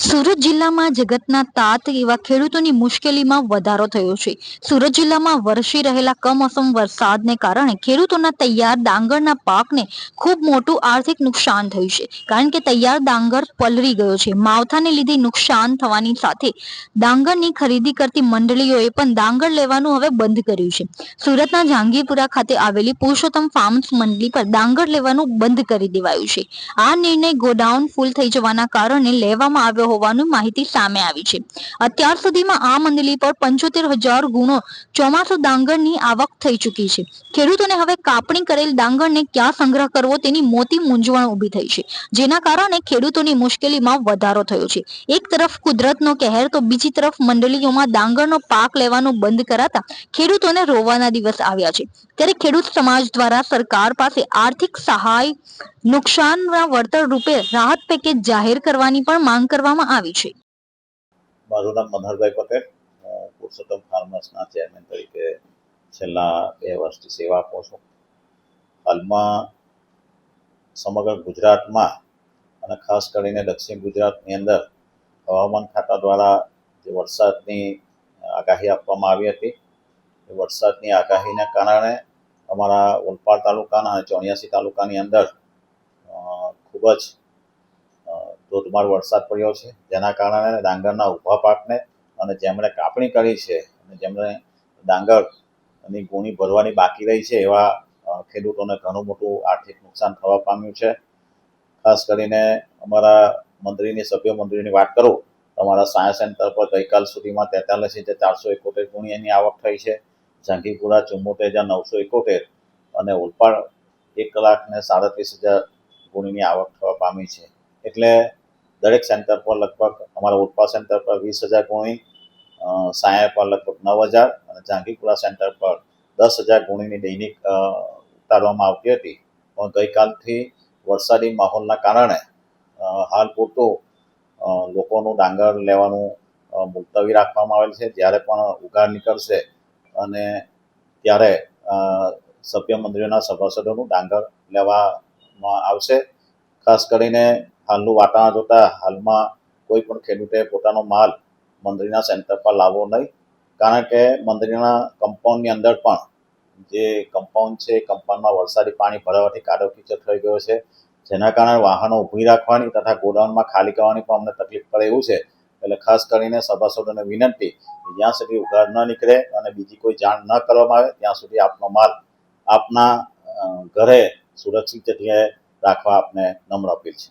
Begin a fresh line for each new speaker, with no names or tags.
સુરત જિલ્લામાં જગતના તાત એવા ખેડૂતોની મુશ્કેલીમાં વધારો થયો છે. સુરત જિલ્લામાં વરસી રહેલા કમોસમ વરસાદને કારણે ખેડૂતોના તૈયાર ડાંગરના પાકને ખૂબ મોટું આર્થિક નુકસાન થયું છે. કારણ કે તૈયાર ડાંગર પલરી ગયો છે. માવઠાને લીધે નુકસાન થવાની સાથે ડાંગરની ખરીદી કરતી મંડળીઓએ પણ ડાંગર લેવાનું હવે બંધ કર્યું છે. સુરતના જહાંગીરપુરા ખાતે આવેલી પુરુષોત્તમ ફાર્મ્સ મંડળી પર ડાંગર લેવાનું બંધ કરી દેવાયું છે. આ નિર્ણય ગોડાઉન ફૂલ થઈ જવાના કારણે લેવામાં આવ્યો હોવાની માહિતી સામે આવી છે. અત્યાર સુધીમાં આ મંડળી પર પંચોતેર હજાર ગુણો ચોમાસુ ડાંગરની આવક થઈ ચૂકી છે. ખેડૂતોને હવે કાપણી કરેલ ડાંગરને ક્યાં સંગ્રહ કરવો તેની મોટી મૂંઝવણ ઊભી થઈ છે. જેના કારણે ખેડૂતોની મુશ્કેલીમાં વધારો થયો છે. એક તરફ કુદરતનો કહેર તો બીજી તરફ મંડળીઓમાં ડાંગરનો પાક લેવાનું બંધ કરાતા ખેડૂતોને રોવાના દિવસ આવ્યા છે. ત્યારે ખેડૂત સમાજ દ્વારા સરકાર પાસે આર્થિક સહાય નુકસાનના વળતર રૂપે રાહત પેકેજ જાહેર કરવાની પણ માંગ કરવામાં આવી છે.
મારું નામ મનહરભાઈ પટેલ. પુરુષોત્તમ ફાર્મર્સના ચેરમેન તરીકે છેલ્લા બે વર્ષથી સેવા આપું છું. હાલમાં સમગ્ર ગુજરાતમાં અને ખાસ કરીને દક્ષિણ ગુજરાતની અંદર હવામાન ખાતા દ્વારા જે વરસાદની આગાહી આપવામાં આવી હતી, એ વરસાદની આગાહીને કારણે અમારા ઓલપાડ તાલુકાના અને ચોર્યાસી તાલુકાની અંદર ખૂબ જ ધોધમાર વરસાદ પડ્યો છે. જેના કારણે ડાંગરના ઊભા પાકને અને જેમણે કાપણી કરી છે અને જેમણે ડાંગરની ગુણી ભરવાની બાકી રહી છે એવા ખેડૂતોને ઘણું મોટું આર્થિક નુકસાન થવા પામ્યું છે. ખાસ કરીને અમારા મંત્રીની, સભ્ય મંત્રીની વાત કરું તો અમારા સાયન્સ સેન્ટર પર ગઈકાલ સુધીમાં તેતાલીસ હજાર ચારસો એકોતેર ગુણિયાની આવક થઈ છે. ઝાંખીપુરા ચુમ્મોતેર હજાર નવસો એકોતેર અને ઓલપાડ એક લાખ ને સાડત્રીસ હજાર ગુણીની આવક થવા પામી છે. એટલે દરેક સેન્ટર પર લગભગ અમારા ઉલ્પા સેન્ટર પર વીસ હજાર ગુણી સાયા પર લગભગ નવ હજાર અને જાંગીપુરા સેન્ટર પર દસ હજાર ગુણીની દૈનિક ઉતારવામાં આવતી હતી. પણ ગઈકાલથી વરસાદી માહોલના કારણે હાલ પૂરતું લોકોનું ડાંગર લેવાનું મુલતવી રાખવામાં આવેલ છે. જ્યારે પણ ઉઘાડ નીકળશે અને ત્યારે સભ્ય મંત્રીઓના સભાસદોનું ડાંગર લેવામાં આવશે. ખાસ કરીને હાલનું વાતાવરણ જોતા હાલમાં કોઈ પણ ખેડૂતે પોતાનો માલ મંદિરના સેન્ટર પર લાવવો નહીં. કારણ કે મંદિરના કમ્પાઉન્ડની અંદર પણ જે કમ્પાઉન્ડ છે કમ્પાઉન્ડમાં વરસાદી પાણી ભરાવાથી કાદવ કીચડ થઈ ગયો છે. જેના કારણે વાહનો ઊભી રાખવાની તથા ગોડાઉનમાં ખાલી કરવાની પણ અમને તકલીફ પડે એવું છે. એટલે ખાસ કરીને સભાસદોને વિનંતી જ્યાં સુધી ઉઘાડ ન નીકળે અને બીજી કોઈ જાણ ન કરવામાં આવે, ત્યાં સુધી આપનો માલ આપના ઘરે સુરક્ષિત જગ્યાએ રાખવા આપને નમ્ર અપીલ છે.